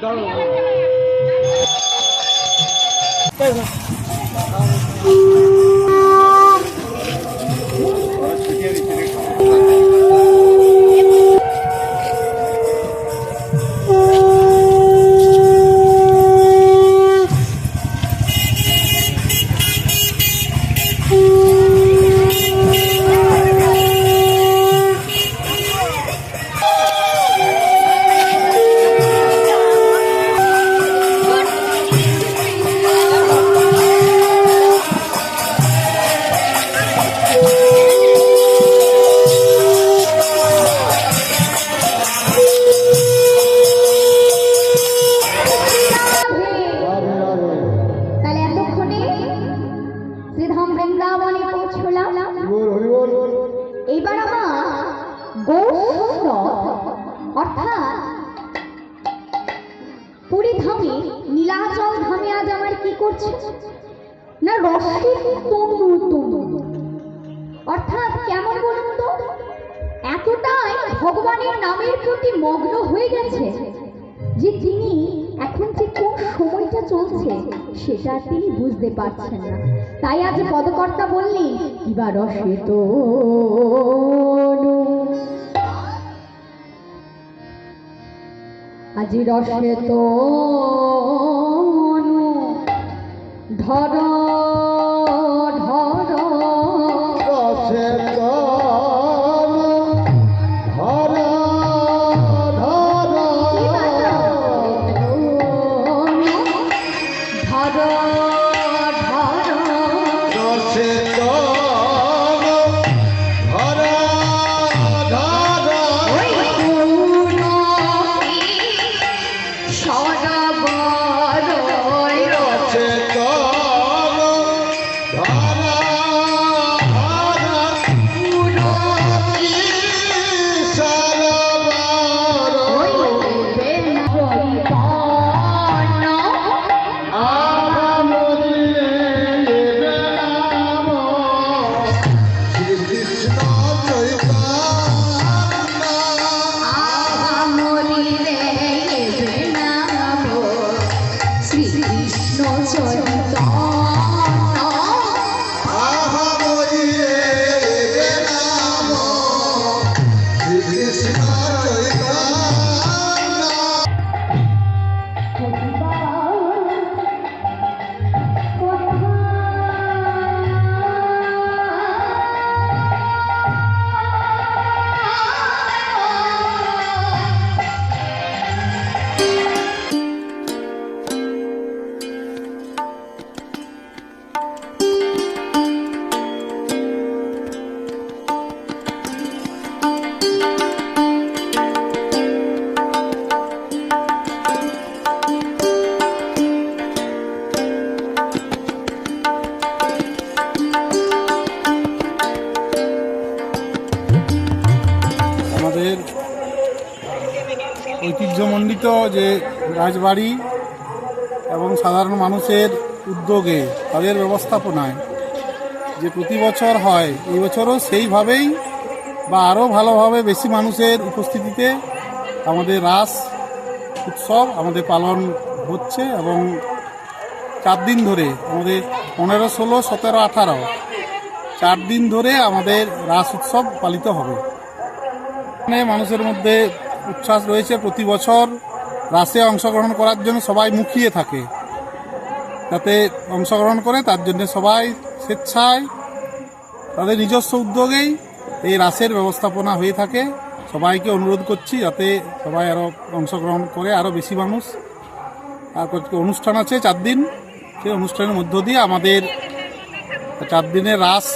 到了。到了。অর্থাৎ পুরী ধামে, নীলাচল ধামে আজ আমার কি করছে? না অর্থাৎ কেমন বলুন তো? এতটাই ভগবানের নামের প্রতি মগ্ন হয়ে গেছে যে তিনি এখন যে কোন সময়টা চলছে, সেটা তিনি বুঝতে পারছেন না। তাই আজ পদকর্তা বললেন কিবা রসে তো আজি রসে তো ধরো আমাদের ঐতিহ্যমণ্ডিত যে রাজবাড়ি এবং সাধারণ মানুষের উদ্যোগে, তাদের ব্যবস্থাপনায় যে প্রতি বছর হয়, এই বছরও সেইভাবেই বা আরও ভালোভাবে বেশি মানুষের উপস্থিতিতে আমাদের রাস উৎসব আমাদের পালন হচ্ছে এবং চার দিন ধরে আমাদের পনেরো, ষোলো, সতেরো, আঠারো, চার দিন ধরে আমাদের রাস উৎসব পালিত হবে। মানুষের মধ্যে উচ্ছ্বাস রয়েছে প্রতি বছর। রাসে অংশগ্রহণ করার জন্য সবাই মুখিয়ে থাকে। যাতে অংশগ্রহণ করে, তার জন্য সবাই স্বেচ্ছায় তাদের নিজস্ব উদ্যোগেই এই রাসের ব্যবস্থাপনা হয়ে থাকে। সবাইকে অনুরোধ করছি যাতে সবাই আরও অংশগ্রহণ করে আরও বেশি মানুষ। তারপর অনুষ্ঠান আছে চার দিন। সেই অনুষ্ঠানের মধ্য দিয়ে আমাদের চার দিনের রাস